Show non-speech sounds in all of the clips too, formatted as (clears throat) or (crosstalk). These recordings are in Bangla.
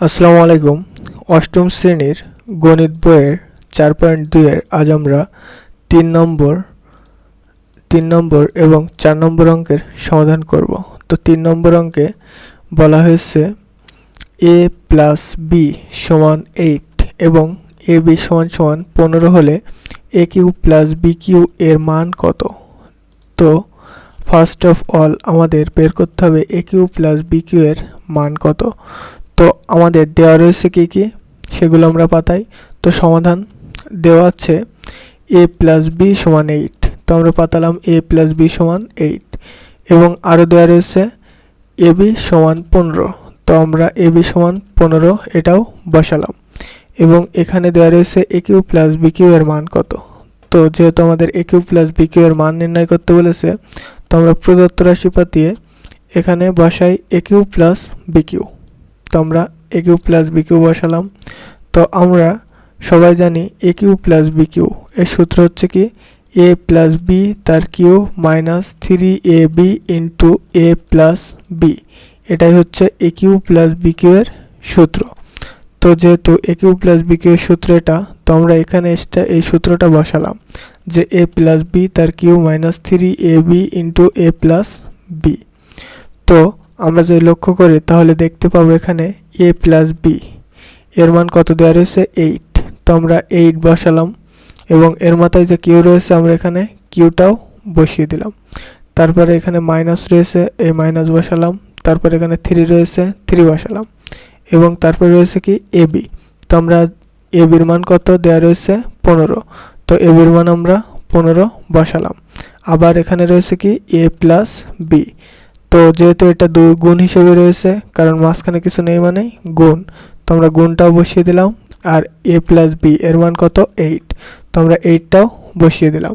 আসসালামু আলাইকুম। অষ্টম শ্রেণির গণিত বইয়ের চার পয়েন্ট দুইয়ের আজ আমরা তিন নম্বর তিন নম্বর এবং চার নম্বর অঙ্কের সমাধান করব। তো তিন নম্বর অঙ্কে বলা হয়েছে এ প্লাস বি সমান এইট এবং এ বি সমান সমান পনেরো হলে A cube plus B cube এর মান কত? তো ফার্স্ট অফ অল আমাদের বের করতে হবে A cube plus B cube এর মান কত? তো আমাদের দেওয়া রয়েছে কী কী? সেগুলো আমরা পাতাই। তো সমাধান দেওয়া আছে এ প্লাস বি সমান এইট। তো আমরা পাতালাম এ প্লাস বি সমান এইট। এবং আরও দেওয়া রয়েছে এ বি সমান পনেরো। তো আমরা এ বি সমান পনেরো এটাও বসালাম। এবং এখানে দেওয়া রয়েছে A cube plus B cube এর মান কত? তো যেহেতু আমাদের A cube plus B cube এর মান নির্ণয় করতে বলেছে, তো আমরা প্রদত্ত রাশি পাতিয়ে এখানে বসাই A cube plus B cube আমরা A cube plus B cube বসালাম। তো আমরা সবাই জানি A cube plus B cube এর সূত্র হচ্ছে কি? এ প্লাস বি তার cube minus three A B into A plus B এটাই হচ্ছে A cube plus B cube এর সূত্র। তো যেহেতু A cube plus B cube এর সূত্র এটা, তো আমরা এখানে এসটা এই সূত্রটা বসালাম যে এ প্লাস বি তার cube minus three A B into A plus B তো আমরা যদি লক্ষ্য করি, তাহলে দেখতে পাবো এখানে এ প্লাস বি এর মান কত দেওয়া রয়েছে? এইট তো আমরা এইট বসালাম এবং এর মাথায় যে কিউ রয়েছে, আমরা এখানে কিউটাও বসিয়ে দিলাম। তারপরে এখানে মাইনাস রয়েছে, এই মাইনাস বসালাম। তারপরে এখানে থ্রি রয়েছে থ্রি বসালাম। এবং তারপরে রয়েছে কি? এ বি তো আমরা বির মান কত দেওয়া রয়েছে? পনেরো। তো এ বির মান আমরা পনেরো বসালাম। আবার এখানে রয়েছে কি? এ প্লাস বি তো যেহেতু এটা দুই গুণ হিসেবে রয়েছে, কারণ মাঝখানে কিছু নেই মানে গুণ। তো আমরা গুণটাও বসিয়ে দিলাম, আর এ প্লাস বি এর মান কত? এইট তো আমরা এইটটাও বসিয়ে দিলাম।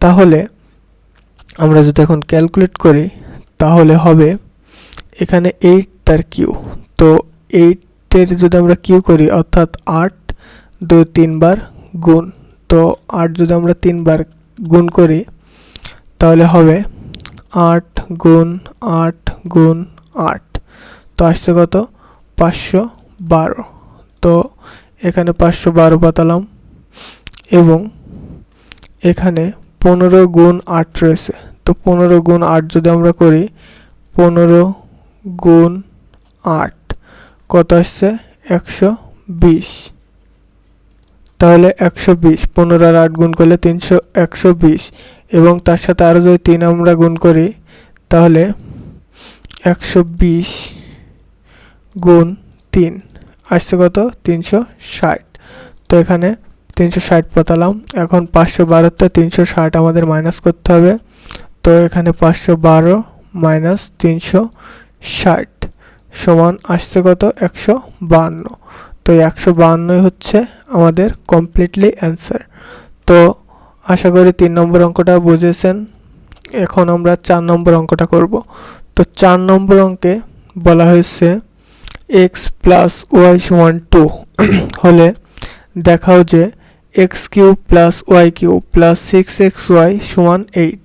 তাহলে আমরা যদি এখন ক্যালকুলেট করি, তাহলে হবে এখানে এইট তার কিউ তো এইটের যদি আমরা কিউ করি, অর্থাৎ আট দু তিনবার গুণ। তো আট যদি আমরা তিনবার গুণ করি, তাহলে হবে আট গুণ আট গুণ আট। তো আসছে কত? পাঁচশো বারো। তো এখানে পাঁচশো বারো পাতালাম এবং এখানে পনেরো গুণ আট রয়েছে। তো পনেরো গুণ আট যদি আমরা করি, পনেরো গুণ আট কত আসছে? একশো বিশ। তাহলে একশো বিশ। পনেরো আর আট গুণ করলে তিনশো, একশো বিশ। এবং তার সাথে আরও যদি তিন আমরা গুণ করি, তাহলে একশো বিশ গুণ তিন, আসছে কত? তিনশো ষাট। তো এখানে তিনশো ষাট পাতালাম। এখন পাঁচশো বারোতে তিনশো ষাট আমাদের মাইনাস করতে হবে। তো এখানে পাঁচশো বারো মাইনাস তিনশো ষাট সমান আসছে কত? একশো বাহান্ন তো একশো বাহান্নই হচ্ছে আমাদের কমপ্লিটলি অ্যান্সার তো আশা করি তিন নম্বর অঙ্কটা বুঝেছেন। এখন আমরা চার নম্বর অঙ্কটা করব। তো চার নম্বর অঙ্কে বলা হয়েছে এক্স প্লাস ওয়াই সমান টু (clears throat) হলে দেখাও যে X cube plus Y cube plus six X Y সমান এইট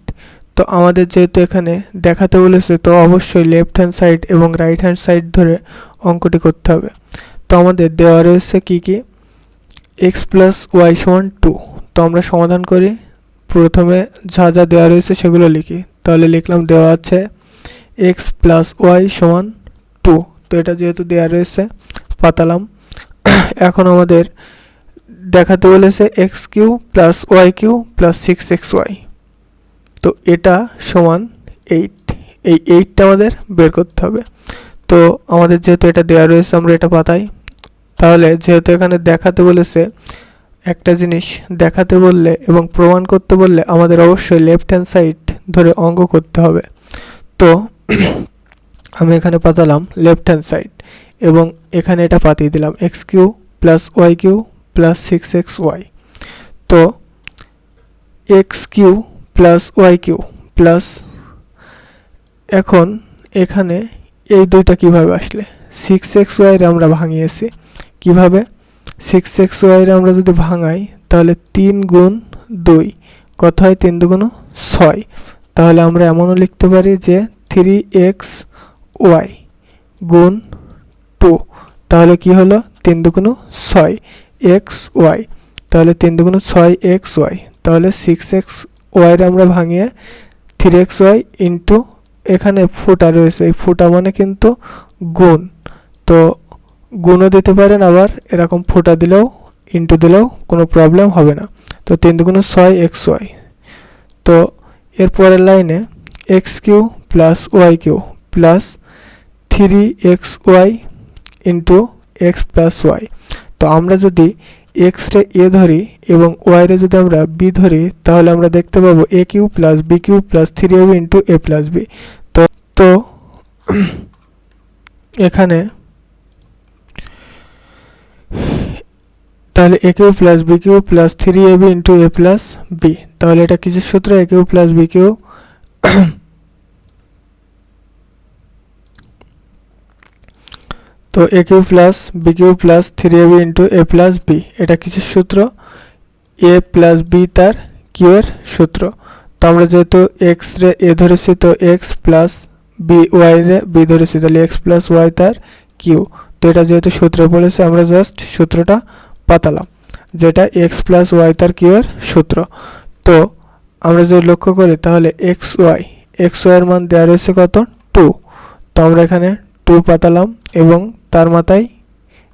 তো আমাদের যেহেতু এখানে দেখাতে বলেছে, তো অবশ্যই লেফট হ্যান্ড সাইড এবং রাইট হ্যান্ড সাইড ধরে অঙ্কটি করতে হবে। তো আমাদের দেওয়া রয়েছে কী কী? এক্স প্লাস ওয়াই সমান টু তো আমরা সমাধান করি। প্রথমে যা যা দেওয়া রয়েছে সেগুলো লিখি। তাহলে লিখলাম দেওয়া আছে এক্স প্লাস ওয়াই সমান টু তো এটা যেহেতু দেওয়া রয়েছে, পাতালাম। (coughs) এখন আমাদের দেখাতে বলেছে X cube plus Y cube plus six X Y তো এটা সমান এইট এই এইটটা আমাদের বের করতে হবে। তো আমাদের যেহেতু এটা দেওয়া রয়েছে, আমরা এটা পাতাই। তাহলে যেহেতু এখানে দেখাতে বলেছে একটা জিনিস দেখাতে বললে এবং প্রমাণ করতে বললে আমাদের অবশ্যই লেফট হ্যান্ড সাইড ধরে অঙ্ক করতে হবে। তো, (clears throat) আমি এখানে পাতালাম লেফট হ্যান্ড সাইড এবং এখানে এটা পাতিয়ে দিলাম X cube plus Y cube plus six X Y তো X cube plus Y cube plus এখন এখানে এই দুইটা কীভাবে আসলে? সিক্স এক্স ওয়াইয়ের আমরা ভাঙিয়েছি। কীভাবে? সিক্স এক্স ওয়াইয়ের আমরা যদি ভাঙাই, তাহলে তিন গুণ দুই। কত হয়? তিন দুগুণ ছয়। তাহলে আমরা এমনও লিখতে পারি যে থ্রি এক্স ওয়াই গুণ টু তাহলে কি হলো? তিন দুগুণ ছয় এক্স ওয়াই তাহলে তিন দুগুণ ছয় এক্স ওয়াই তাহলে সিক্স এক্স ওয়াইয়ের আমরা ভাঙিয়ে থ্রি এক্স ওয়াই ইন্টু এখানে ফুটা রয়েছে। এই ফুটা মানে কিন্তু গুণ। তো গুণও দিতে পারেন, আবার এরকম ফুটা দিলেও, ইন্টু দিলেও কোনো প্রবলেম হবে না। তো তিন দুগুণ ছয় এক্স ওয়াই তো এর পরের লাইনে X cube plus Y cube plus three X Y into X plus Y তো আমরা যদি এক্স রে এ ধরি এবং ওয়াই রে যদি আমরা বি ধরি, তাহলে আমরা দেখতে পাবো A cube plus B cube plus three A into A plus B তো তো (clears throat) এখানে তাহলে A cube plus B cube plus three A B into A plus B তাহলে এটা কিসের সূত্র? A cube plus B cube তো A cube plus B cube plus three A B into A plus B এটা কিসের সূত্র? এ প্লাস বি তার কিউ এর সূত্র। তো আমরা যেহেতু এক্স রে এ ধরেছি, তো এক্স প্লাস বি ওয়াই রে বি ধরেছি, তাহলে এক্স প্লাস ওয়াই তার কিউ। তো এটা যেহেতু সূত্রে বলেছে, আমরা জাস্ট সূত্রটা পাতালাম, যেটা এক্স প্লাস ওয়াই তার কিউ এর সূত্র। তো, আমরা যদি লক্ষ্য করি, তাহলে এক্স ওয়াই এক্স ওয়াইয়ের মান দেওয়া রয়েছে কত? টু তো আমরা এখানে টু পাতালাম এবং তার মাথায়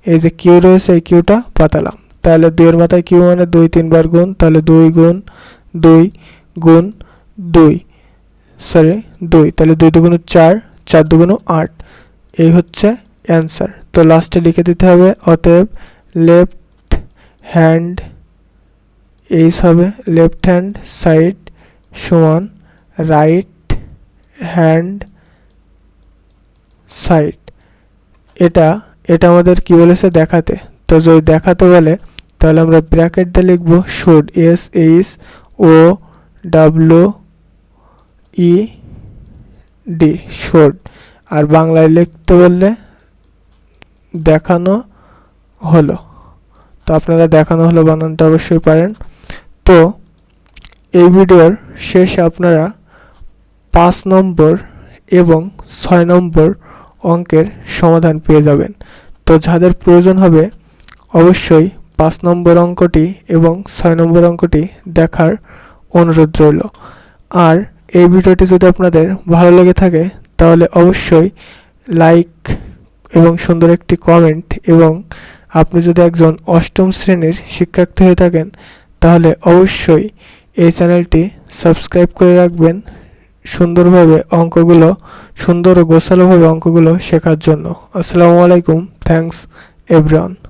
এই যে কিউ রয়েছে, এই কিউটা পাতালাম। তাহলে দুইয়ের মাথায় কিউ মানে দুই, তিনবার গুণ, তাহলে দুই গুণ দুই গুণ দুই। সরি দুই। তাহলে দুই দুগুণ চার চার দুগুণ আট। এই হচ্ছে অ্যান্সার তো লাস্টে লিখে দিতে হবে, অতএব লেফট হ্যান্ড এইস হবে লেফট হ্যান্ড সাইড সমান রাইট হ্যান্ড সাইড এটা এটা আমাদের কি বলেছে দেখাতে? তো যদি দেখাতে বলে, তাহলে আমরা ব্র্যাকেট দিয়ে লিখব showed S H O W E D showed আর বাংলায় লিখতে বললে দেখানো হলো। তো আপনারা দেখানো হলো বানানটা অবশ্যই পারেন। তো, এই ভিডিওর শেষে আপনারা পাঁচ নম্বর এবং ছয় নম্বর অঙ্কের সমাধান পেয়ে যাবেন। তো যাদের প্রয়োজন হবে, অবশ্যই পাঁচ নম্বর অঙ্কটি এবং ছয় নম্বর অঙ্কটি দেখার অনুরোধ রইল। আর এই ভিডিওটি যদি আপনাদের ভালো লেগে থাকে, তাহলে অবশ্যই লাইক এবং সুন্দর একটি কমেন্ট এবং আপনি যদি একজন অষ্টম শ্রেণির শিক্ষার্থী হয়ে থাকেন, তাহলে অবশ্যই এই চ্যানেলটি সাবস্ক্রাইব করে রাখবেন সুন্দরভাবে অঙ্কগুলো, সুন্দর ও গোছালোভাবে অঙ্কগুলো শেখার জন্য। আসসালামু আলাইকুম থ্যাংকস এভরিওয়ান।